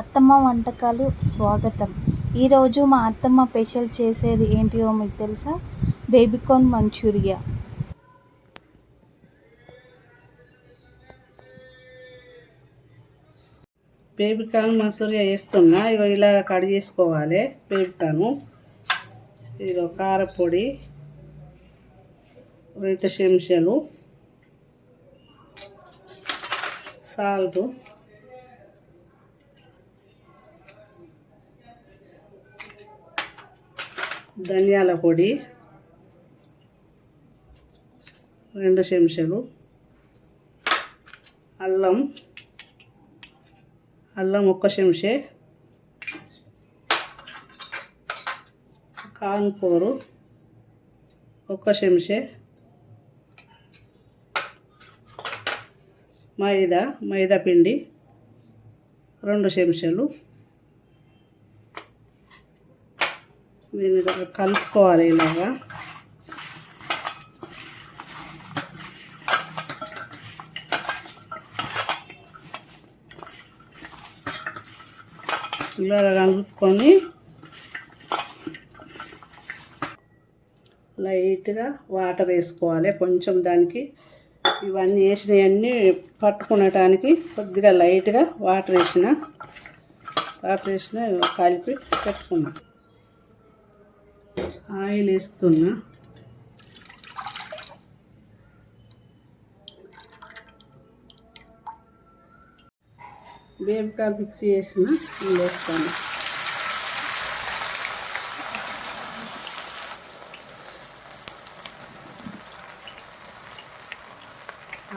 అత్తమ్మ వంటకాలు స్వాగతం. ఈరోజు మా అత్తమ్మ స్పెషల్ చేసేది ఏంటిదో మీకు తెలుసా? Baby corn Manchuria. బేబీకార్న్ మసూరియా వేస్తున్నా ఇవి ఇలా కట్ చేసుకోవాలి బేబీకార్ను ఇది కారపొడి రెండు చెంచాలు సాల్ట్ ధనియాల పొడి రెండు చెంచాలు అల్లం అల్లం ఒక్క చెంచే కాన్పూరు ఒక్క చెంచే మైదా మైదా పిండి రెండు చెంచాలు నేను దీన్ని కలుపుకోవాలి ఇలాగా. ఇలా కలుపుకొని లైట్గా వాటర్ వేసుకోవాలి. కొంచెం దానికి ఇవన్నీ వేసినవన్నీ పట్టుకునటానికి కొద్దిగా లైట్గా వాటర్ వేసిన వాటర్ వేసిన కలిపి పెట్టుకున్నా. ఆయిల్ వేస్తున్నా బేబికా ఫిక్స్ చేసిన వేస్తాను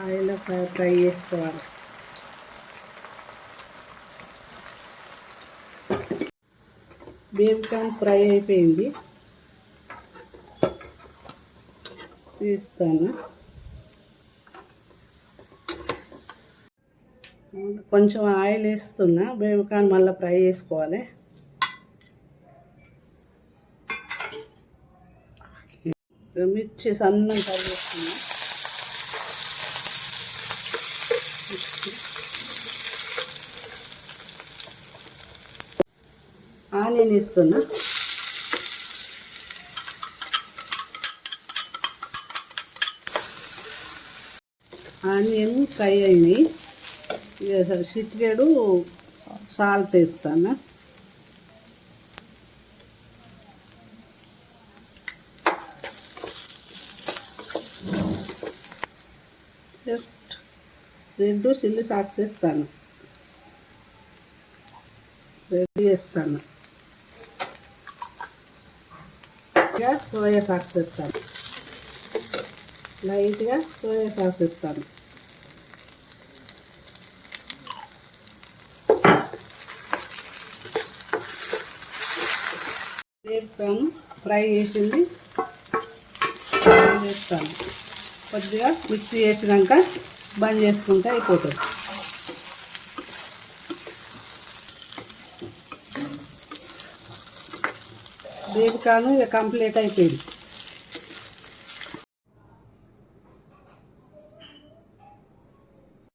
ఆయిల్లో ఫ్రై ఫ్రై చేసుకోవాలి. బేబికాన్ ఫ్రై అయిపోయింది. తీస్తాను. కొంచెం ఆయిల్ వేస్తున్నా బేబికాన్ మళ్ళీ ఫ్రై చేసుకోవాలి. మిర్చి సన్నం కట్ చేస్తున్నా ఆనియన్ ఇస్తున్నా ఆనియన్ ఫ్రై అయింది సిట్రేడు సాల్ట్ వేస్తాను జస్ట్ రెండు చిల్లీ సాక్స్ వేస్తాను రెడీ చేస్తాను సోయా సాక్స్ వేస్తాను లైట్గా సోయా సాస్ ఇస్తాను వేపుతాను ఫ్రై చేసింది చేస్తాను కొద్దిగా మిక్సీ చేసినాక బంద్ చేసుకుంటే అయిపోతుంది. బేబికాను ఇక కంప్లీట్ అయిపోయింది.